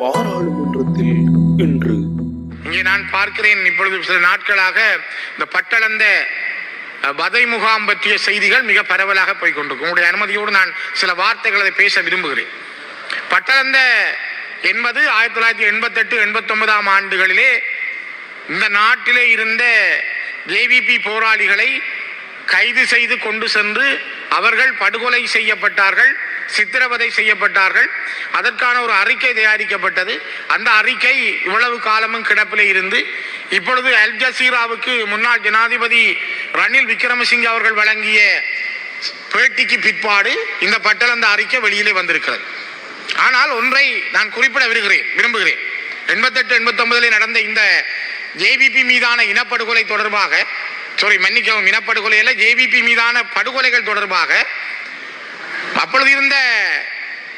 பாராளுமன்றத்தில் இன்று. இங்கே நான் பார்க்கிறேன் இப்பொழுது சில நாட்களாக இந்த பட்டளந்த வதை முகாம் பற்றிய செய்திகள் மிக பரவலாக போய்கொண்டிருக்கும் உங்களுடைய அனுமதியோடு நான் சில வார்த்தைகளை பேச விரும்புகிறேன். பட்டளந்த என்பது ஆயிரத்தி தொள்ளாயிரத்தி எண்பத்தெட்டு எண்பத்தொன்பதாம் ஆண்டுகளிலே இந்த நாட்டிலே இருந்த ஜேவிபி போராளிகளை கைது செய்து கொண்டு சென்று அவர்கள் படுகொலை செய்யப்பட்டார்கள். சித்திரவதை செய்யப்பட்டார்கள். அதற்கான ஒரு அறிக்கை தயாரிக்கப்பட்டது. அந்த அறிக்கை இவ்வளவு காலமும் கிடப்பில் இருந்து இப்பொழுது அல் ஜசீராவுக்கு முன்னாள் ஜனாதிபதி ரணில் விக்ரமசிங்கே அவர்கள் வழங்கிய பேட்டிக்கு பிற்பாடு இந்த பட்டல் அந்த அறிக்கை வெளியிலே வந்திருக்கிறது. ஆனால் ஒன்றை நான் குறிப்பிட விரும்புகிறேன் விரும்புகிறேன். எண்பத்தெட்டு எண்பத்தொன்பதில் நடந்த இந்த ஜேபிபி மீதான இனப்படுகொலை தொடர்பாக சாரி மன்னிக்கவும் இனப்படுகொலை அல்ல ஜேவிபி மீதான படுகொலைகள் தொடர்பாக அப்பொழுது இருந்த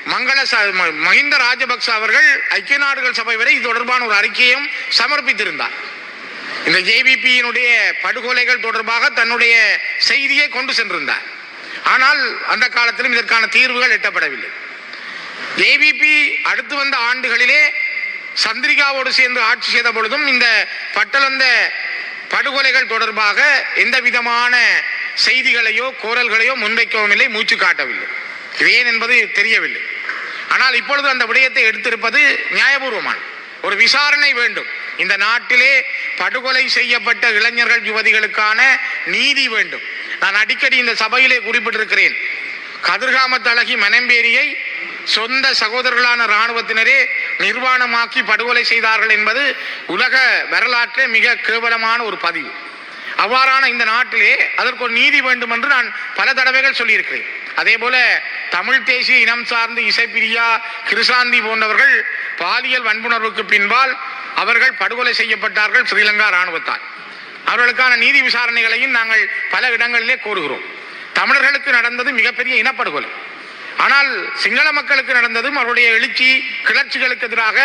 மங்கள ச- மஹிந்த ராஜபக்ச அவர்கள் ஐக்கிய நாடுகள் சபை வரை இது தொடர்பான ஒரு அறிக்கையும் சமர்ப்பித்திருந்தார். இந்த ஜேவிபியினுடைய படுகொலைகள் தொடர்பாக தன்னுடைய செய்தியை கொண்டு சென்றிருந்தார். ஆனால் அந்த காலத்திலும் இதற்கான தீர்வுகள் எட்டப்படவில்லை. ஜேபிபி அடுத்து வந்த ஆண்டுகளிலே சந்திரிகாவோடு சேர்ந்து ஆட்சி செய்த பொழுதும் இந்த பட்டளந்த படுகொலைகள் தொடர்பாக எந்த விதமான செய்திகளையோ கோரல்களையோ முன்வைக்கவும் இல்லை மூச்சு காட்டவில்லை. இது ஏன் என்பது தெரியவில்லை. ஆனால் இப்பொழுது அந்த விடயத்தை எடுத்திருப்பது நியாயபூர்வமான ஒரு விசாரணை வேண்டும். இந்த நாட்டிலே படுகொலை செய்யப்பட்ட இளைஞர்கள் யுவதிகளுக்கான நீதி வேண்டும். நான் அடிக்கடி இந்த சபையிலே குறிப்பிட்டிருக்கிறேன். கதிர்காமத் அழகி மனம்பேரியை சொந்த சகோதரர்களான இராணுவத்தினரே நிர்வாணமாக்கி படுகொலை செய்தார்கள் என்பது உலக வரலாற்றே மிக கேவலமான ஒரு பதிவு. அவ்வாறான இந்த நாட்டிலே அதற்கு ஒரு நீதி வேண்டும் என்று நான் பல தடவைகள் சொல்லியிருக்கிறேன். அதே போல தமிழ் தேசிய இனம் சார்ந்து இசைப்பிரியா கிருசாந்தி போன்றவர்கள் பாலியல் வன்புணர்வுக்கு பின்பால் அவர்கள் படுகொலை செய்யப்பட்டார்கள் ஸ்ரீலங்கா இராணுவத்தால். அவர்களுக்கான நீதி விசாரணைகளையும் நாங்கள் பல இடங்களிலே கோருகிறோம். தமிழர்களுக்கு நடந்தது மிகப்பெரிய இனப்படுகொலை. ஆனால் சிங்கள மக்களுக்கு நடந்ததும் அவருடைய எழுச்சி கிளர்ச்சிகளுக்கு எதிராக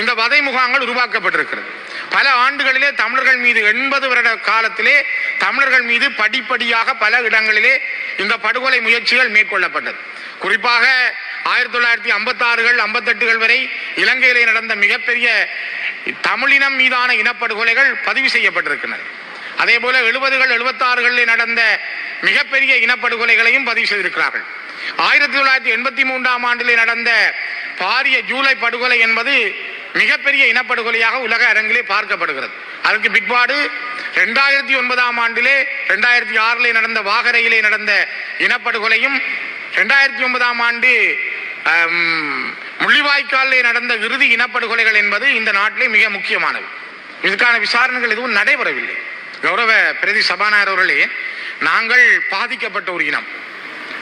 இந்த வதை முகாங்கள் உருவாக்கப்பட்டிருக்கிறது. பல ஆண்டுகளிலே தமிழர்கள் மீது எண்பது வருட காலத்திலே தமிழர்கள் மீது படிப்படியாக பல இடங்களிலே இந்த படுகொலை முயற்சிகள் மேற்கொள்ளப்பட்டது. குறிப்பாக ஆயிரத்தி தொள்ளாயிரத்தி ஐம்பத்தாறுகள் ஐம்பத்தெட்டுகள் வரை இலங்கையிலே நடந்த மிகப்பெரிய தமிழினம் மீதான இனப்படுகொலைகள் பதிவு செய்யப்பட்டிருக்கின்றன. அதே போல எழுபதுகள் எழுபத்தாறுகளில் நடந்த மிகப்பெரிய இனப்படுகொலைகளையும் பதிவு செய்திருக்கிறார்கள். ஆயிரத்தி தொள்ளாயிரத்தி எண்பத்தி மூன்றாம் ஆண்டிலே நடந்த பாரிய ஜூலை படுகொலை என்பது மிகப்பெரிய இனப்படுகொலையாக உலக அரங்கிலே பார்க்கப்படுகிறது. அதற்கு பிற்பாடு ரெண்டாயிரத்தி ஒன்பதாம் ஆண்டிலே ரெண்டாயிரத்தி ஆறிலே நடந்த வாகரையிலே நடந்த இனப்படுகொலையும் ரெண்டாயிரத்தி ஒன்பதாம் ஆண்டு ஆம், முள்ளிவாய்க்காலிலே நடந்த இறுதி இனப்படுகொலைகள் என்பது இந்த நாட்டிலே மிக முக்கியமானது. இதுக்கான விசாரணைகள் எதுவும் நடைபெறவில்லை. கௌரவ பிரதி சபாநாயகர் அவர்களே நாங்கள் பாதிக்கப்பட்ட ஒரு இனம்.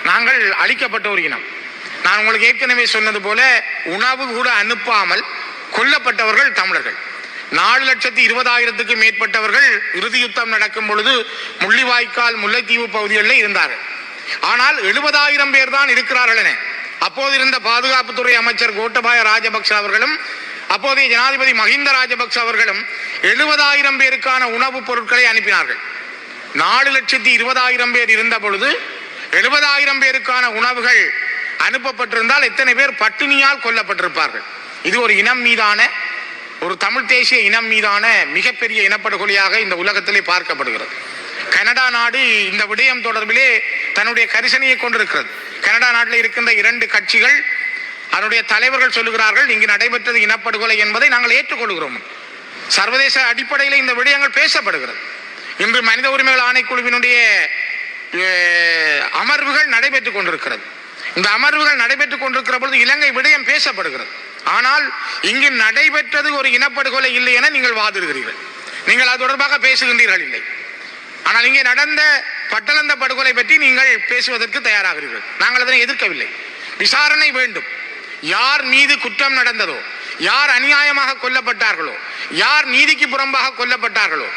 நாங்கள் அழிக்கப்பட்ட ஒரு இனம். நான் உங்களுக்கு ஏற்கனவே சொன்னது போல உணவு கூட அனுப்பாமல் கொல்லப்பட்டவர்கள் தமிழர்கள். நாலு லட்சத்தி இருபதாயிரத்துக்கு மேற்பட்டவர்கள் இறுதி யுத்தம் நடக்கும் பொழுது முள்ளிவாய்க்கால் முல்லைத்தீவு பகுதிகளில் இருந்தார்கள். ஆனால் எழுபதாயிரம் பேர் தான் இருக்கிறார்கள் என. அப்போது இருந்த பாதுகாப்புத்துறை அமைச்சர் கோட்டபாய ராஜபக்ஷ அவர்களும் அப்போதைய ஜனாதிபதி மஹிந்த ராஜபக்ஷ அவர்களும் எழுபதாயிரம் பேருக்கான உணவுப் பொருட்களை அனுப்பினார்கள். நாலு லட்சத்தி இருபதாயிரம் பேர் இருந்த பொழுது எழுபதாயிரம் பேருக்கான உணவுகள் அனுப்பப்பட்டிருந்தால் எத்தனை பேர் பட்டினியால் கொல்லப்பட்டிருப்பார்கள்? இது ஒரு இனம் மீதான ஒரு தமிழ் தேசிய இனம் மீதான மிகப்பெரிய இனப்படுகொலையாக இந்த உலகத்திலே பார்க்கப்படுகிறது. கனடா நாடு இந்த விடயம் தொடர்பிலே தன்னுடைய கரிசனையை கொண்டிருக்கிறது. கனடா நாட்டில் இருக்கின்ற இரண்டு கட்சிகள் அதனுடைய தலைவர்கள் சொல்லுகிறார்கள் இங்கு நடைபெற்றது இனப்படுகொலை என்பதை நாங்கள் ஏற்றுக்கொள்கிறோம். சர்வதேச அடிப்படையில் இந்த விடயங்கள் பேசப்படுகிறது. இன்று மனித உரிமைகள் ஆணைக்குழுவினுடைய அமர்வுகள் நடைபெற்றுக் கொண்டிருக்கிறது. இந்த அமர்வுகள் நடைபெற்றுக் கொண்டிருக்கிற பொழுது இலங்கை விடயம் பேசப்படுகிறது. ஆனால் இங்கு நடைபெற்றது ஒரு இனப்படுகொலை இல்லை என நீங்கள் வாதிடுகிறீர்கள். நீங்கள் அது தொடர்பாக பேசுகின்றீர்கள் இல்லை. ஆனால் இங்கே நடந்த பட்டளந்த படுகொலை பற்றி நீங்கள் பேசுவதற்கு தயாராகிறீர்கள். நாங்கள் அதனை எதிர்க்கவில்லை. விசாரணை வேண்டும். யார் மீது குற்றம் நடந்ததோ யார் அநியாயமாக கொல்லப்பட்டார்களோ யார் நீதிக்கு புறம்பாக கொல்லப்பட்டார்களோ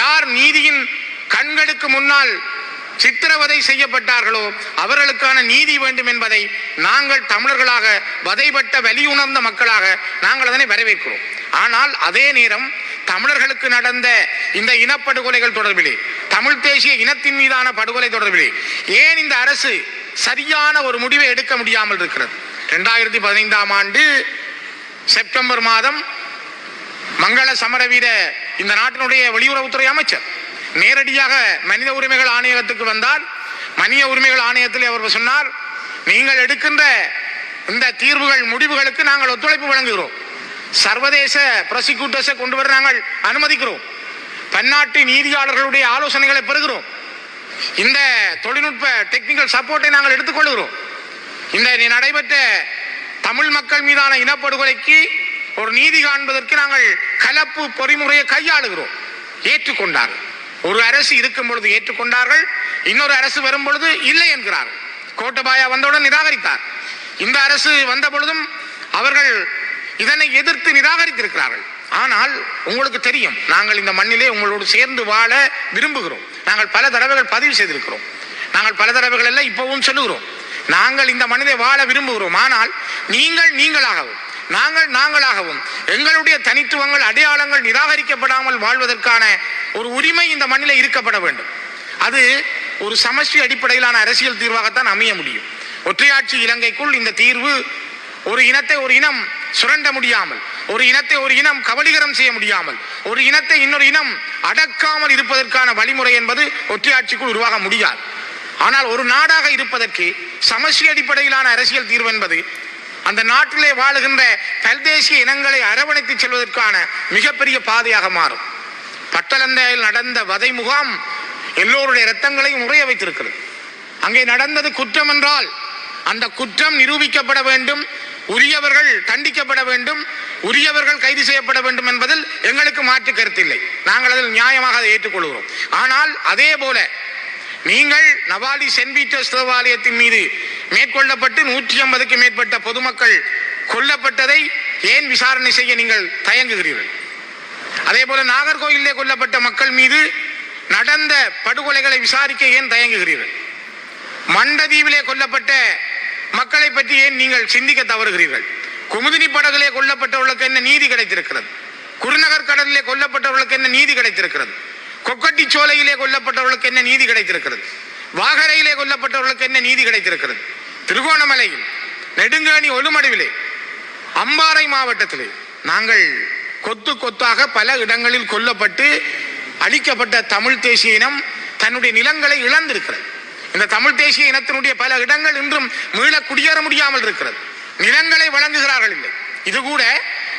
யார் நீதியின் கண்களுக்கு முன்னால் சித்திரவதை செய்யப்பட்டார்களோ அவர்களுக்கான நீதி வேண்டும் என்பதை நாங்கள் தமிழர்களாக வதைப்பட்ட வலியுணர்ந்த மக்களாக நாங்கள் அதனை வரவேற்கிறோம். ஆனால் அதே நேரம் தமிழர்களுக்கு நடந்த இந்த இனப்படுகொலைகள் தொடர்பிலே தமிழ் தேசிய இனத்தின் மீதான படுகொலை தொடர்பிலே ஏன் இந்த அரசு சரியான ஒரு முடிவை எடுக்க முடியாமல் இருக்கிறது? ரெண்டாயிரத்தி பதினைந்தாம் ஆண்டு செப்டம்பர் மாதம் மங்கள சமரவீர இந்த நாட்டினுடைய வெளியுறவுத்துறை அமைச்சர் நேரடியாக மனித உரிமைகள் ஆணையகத்துக்கு வந்தால் மனித உரிமைகள் ஆணையத்தில் அவர் சொன்னார் நீங்கள் எடுக்கின்ற இந்த தீர்வுகள் முடிவுகளுக்கு நாங்கள் ஒத்துழைப்பு வழங்குகிறோம். சர்வதேச ப்ரொசிக்யூட்டர்ஸை கொண்டு வர நாங்கள் அனுமதிக்கிறோம். பன்னாட்டு நீதியாளர்களுடைய ஆலோசனைகளை பெறுகிறோம். இந்த தொழில்நுட்ப டெக்னிக்கல் சப்போர்ட்டை நாங்கள் எடுத்துக்கொள்கிறோம். இந்த நடைபெற்ற தமிழ் மக்கள் மீதான இனப்படுகொலைக்கு ஒரு நீதி காண்பதற்கு நாங்கள் கலப்பு பொறிமுறையை கையாளுகிறோம். ஏற்றுக்கொண்டார். ஒரு அரசு இருக்கும் பொழுது ஏற்றுக்கொண்டார்கள் இன்னொரு அரசு வரும் பொழுது இல்லை என்கிறார்கள். கோட்டபாயா வந்தவுடன் நிராகரித்தார். இந்த அரசு வந்த பொழுதும் அவர்கள் இதனை எதிர்த்து நிராகரித்திருக்கிறார்கள். ஆனால் உங்களுக்கு தெரியும் நாங்கள் இந்த மண்ணிலே உங்களோடு சேர்ந்து வாழ விரும்புகிறோம். நாங்கள் பல தடவைகள் பதிவு செய்திருக்கிறோம். நாங்கள் பல தடவைகள் எல்லாம் இப்பவும் சொல்லுகிறோம். நாங்கள் இந்த மனிதை வாழ விரும்புகிறோம். ஆனால் நீங்கள் நீங்களாகவும் நாங்கள் நாங்களாகவும் எங்களுடைய தனித்துவங்கள் அடையாளங்கள் நிராகரிக்கப்படாமல் வாழ்வதற்கான ஒரு உரிமை இந்த மண்ணில் இருக்கப்பட வேண்டும். அது ஒரு சமஷ்டி அடிப்படையிலான அரசியல் தீர்வாகத்தான் அமைய முடியும். ஒற்றையாட்சி இலங்கைக்குள் இந்த தீர்வு ஒரு இனத்தை ஒரு இனம் சுரண்ட முடியாமல் ஒரு இனத்தை ஒரு இனம் கபலீகரம் செய்ய முடியாமல் ஒரு இனத்தை இன்னொரு இனம் அடக்காமல் இருப்பதற்கான வழிமுறை என்பது ஒற்றையாட்சிக்குள் உருவாக முடியாது. ஆனால் ஒரு நாடாக இருப்பதற்கு சமஷ்டி அடிப்படையிலான அரசியல் தீர்வு என்பது அந்த நாட்டிலே வாழுகின்ற பல்தேசிய இனங்களை அரவணைத்து செல்வதற்கான மிகப்பெரிய பாதையாக மாறும். பட்டலந்தையில் நடந்த வதை முகாம் எல்லோருடைய இரத்தங்களையும் உறைய வைத்திருக்கிறது. அங்கே நடந்தது குற்றம் என்றால் அந்த குற்றம் நிரூபிக்கப்பட வேண்டும் உரியவர்கள் தண்டிக்கப்பட வேண்டும் உரியவர்கள் கைது செய்யப்பட வேண்டும் என்பதில் எங்களுக்கு மாற்று கருத்தில்லை நாங்கள் அதில் நியாயமாக அதை ஏற்றுக்கொள்கிறோம். ஆனால் அதே போல நீங்கள் நவாலி சென்ட் பீட்டர்ஸ் தேவாலயத்தின் மீது மேற்கொள்ளப்பட்டு நூற்றி ஐம்பதுக்கு மேற்பட்ட பொதுமக்கள் கொல்லப்பட்டதை ஏன் விசாரணை செய்ய நீங்கள் தயங்குகிறீர்கள்? அதே போல நாகர்கோயிலே கொல்லப்பட்ட மக்கள் மீது நடந்த படுகொலைகளை விசாரிக்க ஏன் தயங்குகிறீர்கள்? மண்டதீவிலே கொல்லப்பட்ட மக்களை பற்றி ஏன் நீங்கள் சிந்திக்க தவறுகிறீர்கள்? குமுதினி படகுலே கொல்லப்பட்டவர்களுக்கு என்ன நீதி கிடைத்திருக்கிறது? குருநகர் கடலிலே கொல்லப்பட்டவர்களுக்கு என்ன நீதி கிடைத்திருக்கிறது? கொக்கட்டி சோலையிலே கொல்லப்பட்டவர்களுக்கு என்ன நீதி கிடைத்திருக்கிறது? வாகரையிலே கொல்லப்பட்டவர்களுக்கு என்ன நீதி கிடைத்திருக்கிறது? திருகோணமலையில் நெடுங்கேணி ஒலுமடுவிலே அம்பாறை மாவட்டத்திலே நாங்கள் கொத்து கொத்தாக பல இடங்களில் கொல்லப்பட்டு அழிக்கப்பட்ட தமிழ் தேசிய இனம் தன்னுடைய நிலங்களை இழந்திருக்கிறது. இந்த தமிழ் தேசிய இனத்தினுடைய பல இடங்கள் இன்றும் மீள குடியேற முடியாமல் இருக்கிறது. நிலங்களை வழங்குகிறார்கள் இல்லை. இது கூட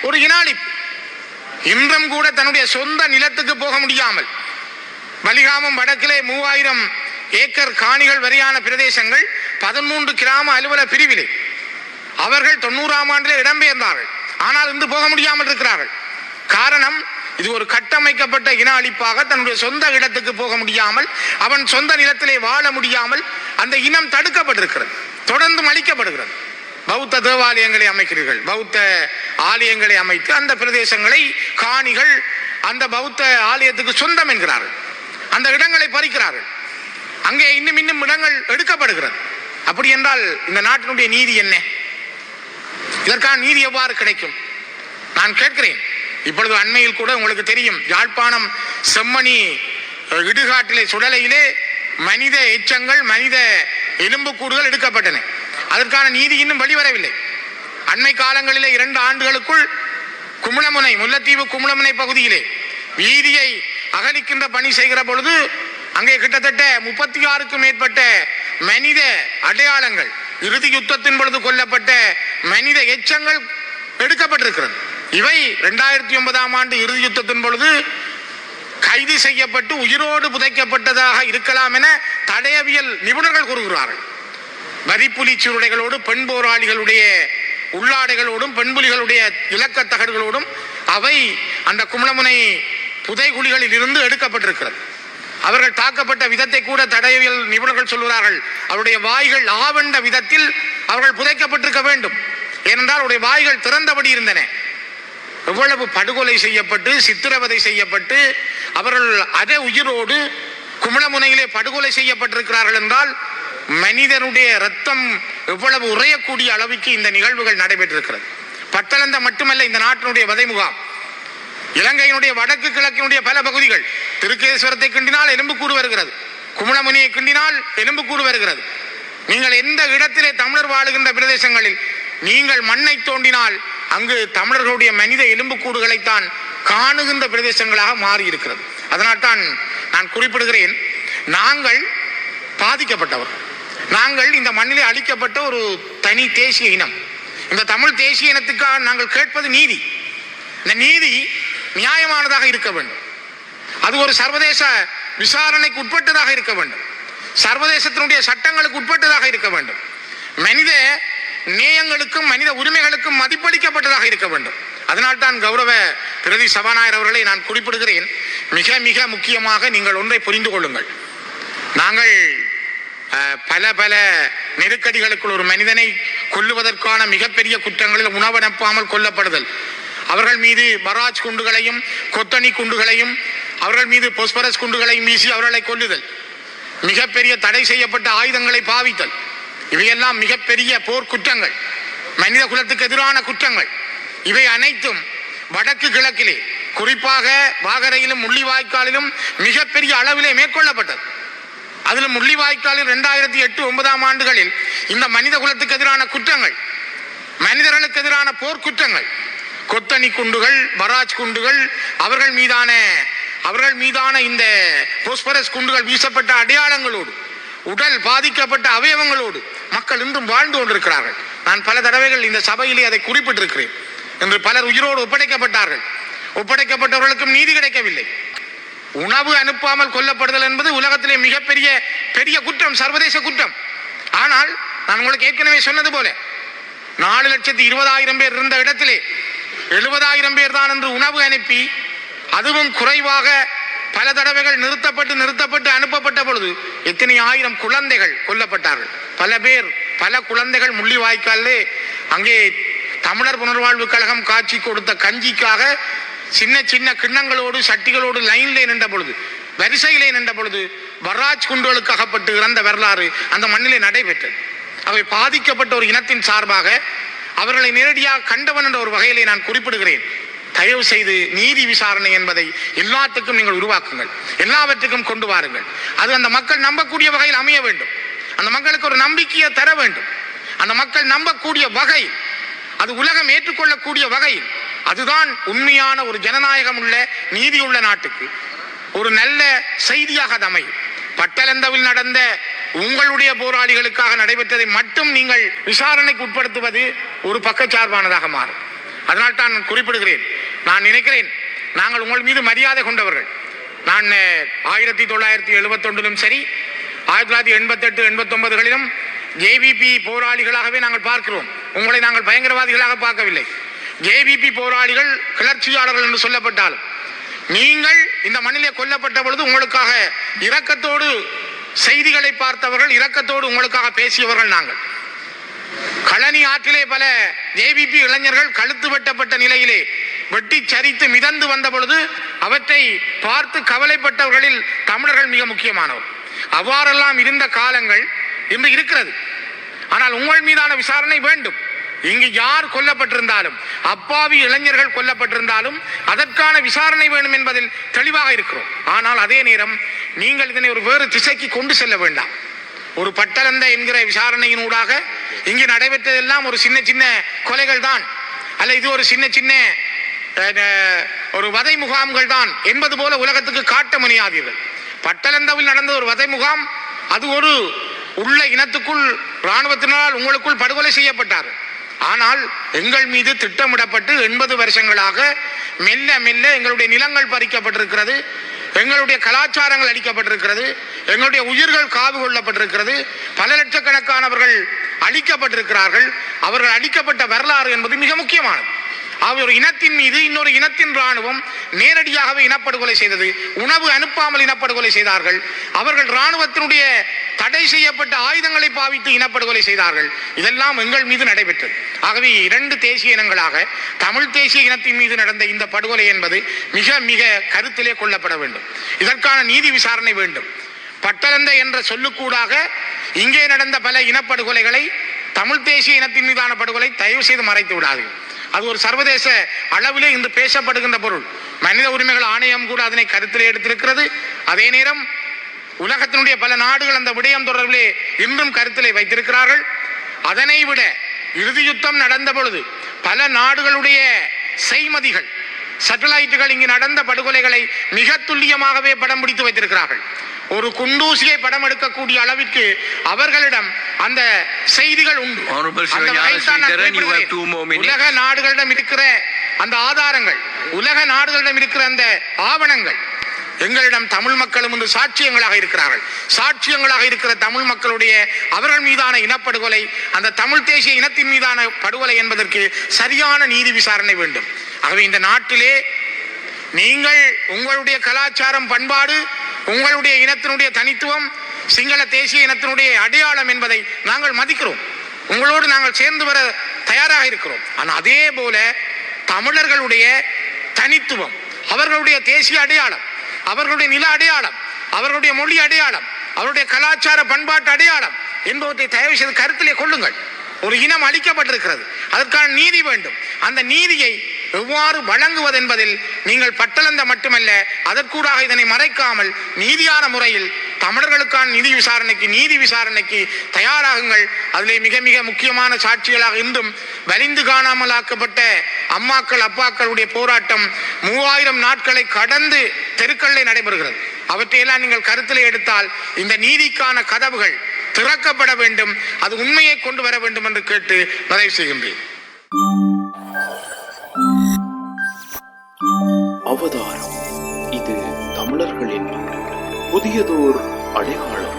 ஒரு இனாளிப்பு. இன்றும் கூட தன்னுடைய சொந்த நிலத்துக்கு போக முடியாமல் வலிகாமம் வடக்கிலே மூவாயிரம் ஏக்கர் காணிகள் வரையான பிரதேசங்கள் பதிமூன்று கிராம அலுவலக பிரிவிலே. அவர்கள் தொண்ணூறாம் ஆண்டிலே இடம்பெயர்ந்தார்கள். ஆனால் இன்று போக முடியாமல் இருக்கிறார்கள். காரணம் இது ஒரு கட்டமைக்கப்பட்ட இன அழிப்பாக தன்னுடைய சொந்த இடத்துக்கு போக முடியாமல் அவன் சொந்த நிலத்திலே வாழ முடியாமல் அந்த இனம் தடுக்கப்பட்டிருக்கிறது. தொடர்ந்து அளிக்கப்படுகிறது பௌத்த தேவாலயங்களை அமைக்கிறீர்கள். பௌத்த ஆலயங்களை அமைத்து அந்த பிரதேசங்களை காணிகள் அந்த பௌத்த ஆலயத்துக்கு சொந்தம் என்கிறார்கள். அந்த இடங்களை பறிக்கிறார்கள். அங்கே இன்னும் இன்னும் இடங்கள் எடுக்கப்படுகிறது. அப்படி என்றால் இந்த நாட்டினுடைய நீதி என்ன? இதற்கான நீதி எவ்வாறு கிடைக்கும்? நான் கேட்கிறேன். இப்பொழுது அண்மையில் கூட உங்களுக்கு தெரியும் யாழ்ப்பாணம் செம்மணி இடுகாட்டிலே சுடலையிலே மனித எச்சங்கள் மனித எலும்புக்கூடுகள் எடுக்கப்பட்டன. அதற்கான நீதி இன்னும் வெளிவரவில்லை. அண்மை காலங்களிலே இரண்டு ஆண்டுகளுக்குள் குமுளமுனை முல்லைத்தீவு குமுளமுனை பகுதியிலே வீதியை அகலிக்கின்ற பணி செய்கிற பொழுது அங்கே கிட்டத்தட்ட முப்பத்தி ஆறுக்கும் மேற்பட்ட மனித அடையாளங்கள் இறுதி யுத்தத்தின் பொழுது கொல்லப்பட்ட மனித எச்சங்கள் எடுக்கப்பட்டிருக்கிறது. இவை ரெண்டாயிரத்தி ஒன்பதாம் ஆண்டு இறுதி யுத்தத்தின் பொழுது கைது செய்யப்பட்டு உயிரோடு புதைக்கப்பட்டதாக இருக்கலாம் என தடயவியல் நிபுணர்கள் கூறுகிறார்கள். வரிப்புலி சீருடைகளோடு பெண் போராளிகளுடைய உள்ளாடைகளோடும் பெண்புலிகளுடைய இலக்க தகடுகளோடும் அவை அந்த குமளமுனை புதைகுழிகளில் இருந்து எடுக்கப்பட்டிருக்கிறது. அவர்கள் தாக்கப்பட்ட விதத்தை கூட தடயவியல் நிபுணர்கள் சொல்கிறார்கள் அவருடைய வாய்கள் ஆவண்ட விதத்தில் அவர்கள் புதைக்கப்பட்டிருக்க வேண்டும். ஏனென்றால் அவருடைய வாய்கள் திறந்தபடி இருந்தன. எவ்வளவு படுகொலை செய்யப்பட்டு சித்திரவதை செய்யப்பட்டு அவர்கள் அத உயிரோடு குமளமுனையிலே படுகொலை செய்யப்பட்டிருக்கிறார்கள் என்றால் மனிதனுடைய ரத்தம் எவ்வளவு உறையக்கூடிய அளவுக்கு இந்த நிகழ்வுகள் நடைபெற்றிருக்கிறது. பட்டளந்த மட்டுமல்ல இந்த நாட்டினுடைய வதை முகாம் இலங்கையினுடைய வடக்கு கிழக்கினுடைய பல பகுதிகள். திருக்கேஸ்வரத்தை கிண்டினால் எலும்புக்கூடு வருகிறது. குமணமுனியை கிண்டினால் எலும்புக்கூடு வருகிறது. நீங்கள் எந்த இடத்திலே தமிழர் வாழுகின்ற பிரதேசங்களில் நீங்கள் மண்ணை தோண்டினால் அங்கு தமிழர்களுடைய மனித எலும்புக்கூடுகளைத்தான் காணுகின்ற பிரதேசங்களாக மாறி இருக்கிறது அதனால்தான் நான் குறிப்பிடுகிறேன் நாங்கள் பாதிக்கப்பட்டவர். நாங்கள் இந்த மண்ணிலே அளிக்கப்பட்ட ஒரு தனி தேசிய இனம். இந்த தமிழ் தேசிய இனத்துக்காக நாங்கள் கேட்பது நீதி. இந்த நீதி நியாயமானதாக இருக்க வேண்டும். அது ஒரு சர்வதேச விசாரணைக்கு உட்பட்டதாக இருக்க வேண்டும். சர்வதேசத்தினுடைய சட்டங்களுக்கு உட்பட்டதாக இருக்க வேண்டும். மனித நேயங்களுக்கும் மனித உரிமைகளுக்கும் மதிப்பளிக்கப்பட்டதாக இருக்க வேண்டும். அதனால்தான் கௌரவ பிரதி சபாநாயகர் அவர்களை நான் குறிப்பிடுகிறேன். மிக மிக முக்கியமாக நீங்கள் ஒன்றை புரிந்து கொள்ளுங்கள். நாங்கள் பல பல நெருக்கடிகளுக்குள் ஒரு மனிதனை கொல்லுவதற்கான மிகப்பெரிய குற்றங்களில் உணவனுப்பாமல் கொல்லப்படுதல். அவர்கள் மீது பராஜ் குண்டுகளையும் கொத்தணி குண்டுகளையும் அவர்கள் மீது பொஸ்பரஸ் குண்டுகளையும் வீசி அவர்களை கொல்லுதல். மிகப்பெரிய தடை செய்யப்பட்ட ஆயுதங்களை பாவித்தல். இவையெல்லாம் மிகப்பெரிய போர் குற்றங்கள். மனித குலத்துக்கு எதிரான குற்றங்கள். இவை அனைத்தும் வடக்கு கிழக்கிலே குறிப்பாக வாகரையிலும் முள்ளிவாய்க்காலிலும் மிகப்பெரிய அளவிலே மேற்கொள்ளப்பட்டது. அதில் முள்ளிவாய்க்காலில் ரெண்டாயிரத்தி எட்டு ஒன்பதாம் ஆண்டுகளில் இந்த மனித குலத்துக்கு எதிரான குற்றங்கள் மனிதர்களுக்கு எதிரான போர்க்குற்றங்கள் கொத்தணி குண்டுகள் பராஜ் குண்டுகள் அவர்கள் மீதான அவர்கள் மீதான இந்த போஸ்பரஸ் குண்டுகள் வீசப்பட்ட அடையாளங்களோடு உடல் பாதிக்கப்பட்ட அவயவங்களோடு மக்கள் இன்றும் வாழ்ந்து கொண்டிருக்கிறார்கள். நான் பல தடவைகள் இந்த சபையிலே அதை குறிப்பிட்டிருக்கிறேன் இன்று பலர் உயிரோடு ஒப்படைக்கப்பட்டார்கள். ஒப்படைக்கப்பட்டவர்களுக்கும் நீதி கிடைக்கவில்லை. உணவு அனுப்பாமல் கொல்லப்படுதல் என்பது உலகத்திலே மிகப்பெரிய பெரிய குற்றம் சர்வதேச குற்றம். ஆனால் நான் உங்களுக்கு ஏற்கனவே சொன்னது போல நாலு லட்சத்தி இருபதாயிரம் பேர் இருந்த இடத்திலே எழுபதாயிரம் பேர் தான் என்று உணவு அனுப்பி அதுவும் குறைவாக பல தடவைகள் நிறுத்தப்பட்டு நிறுத்தப்பட்டு அனுப்பப்பட்ட பொழுது எத்தனை ஆயிரம் குழந்தைகள் கொல்லப்பட்டார்கள். பல பேர் பல குழந்தைகள் முள்ளிவாய்க்காலே அங்கே தமிழர் புனர்வாழ்வு கழகம் காட்சி கொடுத்த கஞ்சிக்காக சின்ன சின்ன கிண்ணங்களோடு சட்டிகளோடு லைன்லே நின்ற பொழுது வரிசையிலே நின்ற பொழுது வர்ராஜ் குண்டுகளுக்கு அகப்பட்டு இறந்த வரலாறு அந்த மண்ணிலே நடைபெற்றது. அவை பாதிக்கப்பட்ட ஒரு இனத்தின் சார்பாக அவர்களை நேரடியாக கண்டவன் என்ற ஒரு வகையிலே நான் குறிப்பிடுகிறேன். தயவு செய்து நீதி விசாரணை என்பதை எல்லாத்துக்கும் நீங்கள் உருவாக்குங்கள். எல்லாவற்றுக்கும் கொண்டு வாருங்கள். அது அந்த மக்கள் நம்பக்கூடிய வகையில் அமைய வேண்டும். அந்த மக்களுக்கு ஒரு நம்பிக்கையை தர வேண்டும். அந்த மக்கள் நம்பக்கூடிய வகை அது உலகம் ஏற்றுக்கொள்ளக்கூடிய வகை அதுதான் உண்மையான ஒரு ஜனநாயகம் உள்ள நீதியுள்ள நாட்டுக்கு. ஒரு நல்ல செய்தியாக அது அமையும். பட்டலந்தவில் நடந்த உங்களுடைய போராளிகளுக்காக நடைபெற்றதை மட்டும் நீங்கள் விசாரணைக்கு உட்படுத்துவது ஒரு பக்கச்சார்பானதாக மாறும். அதனால் தான் நான் குறிப்பிடுகிறேன். நான் நினைக்கிறேன் நாங்கள் உங்கள் மீது மரியாதை கொண்டவர்கள். நான் ஆயிரத்தி தொள்ளாயிரத்தி எழுபத்தொன்றிலும் சரி ஆயிரத்தி தொள்ளாயிரத்தி எண்பத்தெட்டு எண்பத்தொன்பதுகளிலும் ஜேவிபி போராளிகளாகவே நாங்கள் பார்க்கிறோம். உங்களை நாங்கள் பயங்கரவாதிகளாக பார்க்கவில்லை. ஜேவிபி போராளிகள் கிளர்ச்சியாளர்கள் என்று சொல்லப்பட்டால் நீங்கள் இந்த மண்ணிலே கொல்லப்பட்ட பொழுது உங்களுக்காக இரக்கத்தோடு செய்திகளை பார்த்தவர்கள் இரக்கத்தோடு உங்களுக்காக பேசியவர்கள் நாங்கள். களனி ஆற்றிலே பல ஜேவிபி இளைஞர்கள் கழுத்து வெட்டப்பட்ட நிலையிலே வெட்டி சரித்து மிதந்து வந்த பொழுது அவற்றை பார்த்து கவலைப்பட்டவர்களில் தமிழர்கள் மிக முக்கியமானவர். அவ்வாறெல்லாம் இருந்த காலங்கள் இன்று இருக்கிறது. ஆனால் உங்கள் மீதான விசாரணை வேண்டும். இங்கு யார் கொல்லப்பட்டிருந்தாலும் அப்பாவி இளைஞர்கள் கொல்லப்பட்டிருந்தாலும் அதற்கான விசாரணை வேண்டும் என்பதில் தெளிவாக இருக்கிறோம். ஆனால் அதே நேரம் நீங்கள் இதனை ஒரு வேறு திசைக்கு கொண்டு செல்ல வேண்டாம். ஒரு பட்டலந்த என்கிற விசாரணையினூடாக இங்கு நடைபெற்றதெல்லாம் ஒரு சின்ன சின்ன கொலைகள் தான். அல்ல இது ஒரு சின்ன சின்ன ஒரு வதை முகாம்கள் தான் என்பது போல உலகத்துக்கு காட்ட முனையாதீர்கள். பட்டலந்தவில் நடந்த ஒரு வதை முகாம் அது ஒரு உள்ள இனத்துக்குள் இராணுவத்தினால் உங்களுக்குள் படுகொலை செய்யப்பட்டார். ஆனால் எங்கள் மீது திட்டமிடப்பட்டு எண்பது வருஷங்களாக மெல்ல மெல்ல எங்களுடைய நிலங்கள் பறிக்கப்பட்டிருக்கிறது. எங்களுடைய கலாச்சாரங்கள் அளிக்கப்பட்டிருக்கிறது எங்களுடைய உயிர்கள் காவு கொள்ளப்பட்டிருக்கிறது. பல லட்சக்கணக்கானவர்கள் அழிக்கப்பட்டிருக்கிறார்கள். அவர்கள் அழிக்கப்பட்ட வரலாறு என்பது மிக முக்கியமானது. ஆகவே ஒரு இனத்தின் மீது இன்னொரு இனத்தின் ராணுவம் நேரடியாகவே இனப்படுகொலை செய்தது உணவு அனுப்பாமல் இனப்படுகொலை செய்தார்கள். அவர்கள் ராணுவத்தினுடைய தடை செய்யப்பட்ட ஆயுதங்களை பாவித்து இனப்படுகொலை செய்தார்கள். இதெல்லாம் எங்கள் மீது நடைபெற்றது. ஆகவே இரண்டு தேசிய இனங்களாக தமிழ் தேசிய இனத்தின் மீது நடந்த இந்த படுகொலை என்பது மிக மிக கருத்திலே கொள்ளப்பட வேண்டும். இதற்கான நீதி விசாரணை வேண்டும். பட்டலந்த என்ற சொல்லுக்கூடாக இங்கே நடந்த பல இனப்படுகொலைகளை தமிழ் தேசிய இனத்தின் மீதான படுகொலை தயவு செய்து மறைத்து விடாதீர்கள். அது ஒரு சர்வதேச அளவிலே இன்று பேசப்படுகின்ற பொருள். மனித உரிமைகள் ஆணையம் கூட அதனை கருத்திலே எடுத்திருக்கிறது. அதே நேரம் உலகத்தினுடைய பல நாடுகள் அந்த விடயம் தொடர்பிலே இன்றும் கருத்திலே வைத்திருக்கிறார்கள். அதனை விட இறுதி யுத்தம் நடந்த பொழுது பல நாடுகளுடைய செய்மதிகள் சேட்டலைட்டுகள் இங்கு நடந்த படுகொலைகளை மிக துல்லியமாகவே படம் பிடித்து வைத்திருக்கிறார்கள் ஒரு குண்டூசியை படம் எடுக்கக்கூடிய அளவிற்கு அவர்களிடம் அந்த செய்திகள் உண்டு. உலக நாடுகளிடம் இருக்கிற அந்த ஆதாரங்கள் உலக நாடுகளிடம் இருக்கிற அந்த ஆவணங்கள் எங்களிடம் தமிழ் மக்களும் இன்று சாட்சியங்களாக இருக்கிறார்கள். சாட்சியங்களாக இருக்கிற தமிழ் மக்களுடைய அவர்கள் மீதான இனப்படுகொலை அந்த தமிழ் தேசிய இனத்தின் மீதான படுகொலை என்பதற்கு சரியான நீதி விசாரணை வேண்டும். ஆகவே இந்த நாட்டிலே நீங்கள் உங்களுடைய கலாச்சாரம் பண்பாடு உங்களுடைய இனத்தினுடைய தனித்துவம் சிங்கள தேசிய இனத்தினுடைய அடையாளம் என்பதை நாங்கள் மதிக்கிறோம். உங்களோடு நாங்கள் சேர்ந்து வர தயாராக இருக்கிறோம். ஆனால் அதே போல தமிழர்களுடைய தனித்துவம் அவர்களுடைய தேசிய அடையாளம் அவர்களுடைய நில அடையாளம் அவர்களுடைய மொழி அடையாளம் அவருடைய கலாச்சார பண்பாட்டு அடையாளம் என்பவற்றை தயவு செய்து கருத்திலே கொள்ளுங்கள். ஒரு இனம் அளிக்கப்பட்டிருக்கிறது அதற்கான நீதி வேண்டும். அந்த நீதியை எவ்வாறு வழங்குவது என்பதில் நீங்கள் பட்டளந்த மட்டுமல்ல அதற்கூடாக இதனை மறைக்காமல் நீதியான முறையில் தமிழர்களுக்கான நிதி விசாரணைக்கு நீதி விசாரணைக்கு தயாராகுங்கள். அதிலே மிக மிக முக்கியமான சாட்சிகளாக இருந்தும் வலிந்து காணாமலாக்கப்பட்ட அம்மாக்கள் அப்பாக்களுடைய போராட்டம் மூவாயிரம் நாட்களை கடந்து தெருக்களிலே நடைபெறுகிறது. அவற்றையெல்லாம் நீங்கள் கருத்தில் எடுத்தால் இந்த நீதிக்கான கதவுகள் திறக்கப்பட வேண்டும். அது உண்மையை கொண்டு வர வேண்டும் என்று கேட்டு நிறைவு செய்கின்றேன். அவதாரம். புதியதோர் அடையாளம்.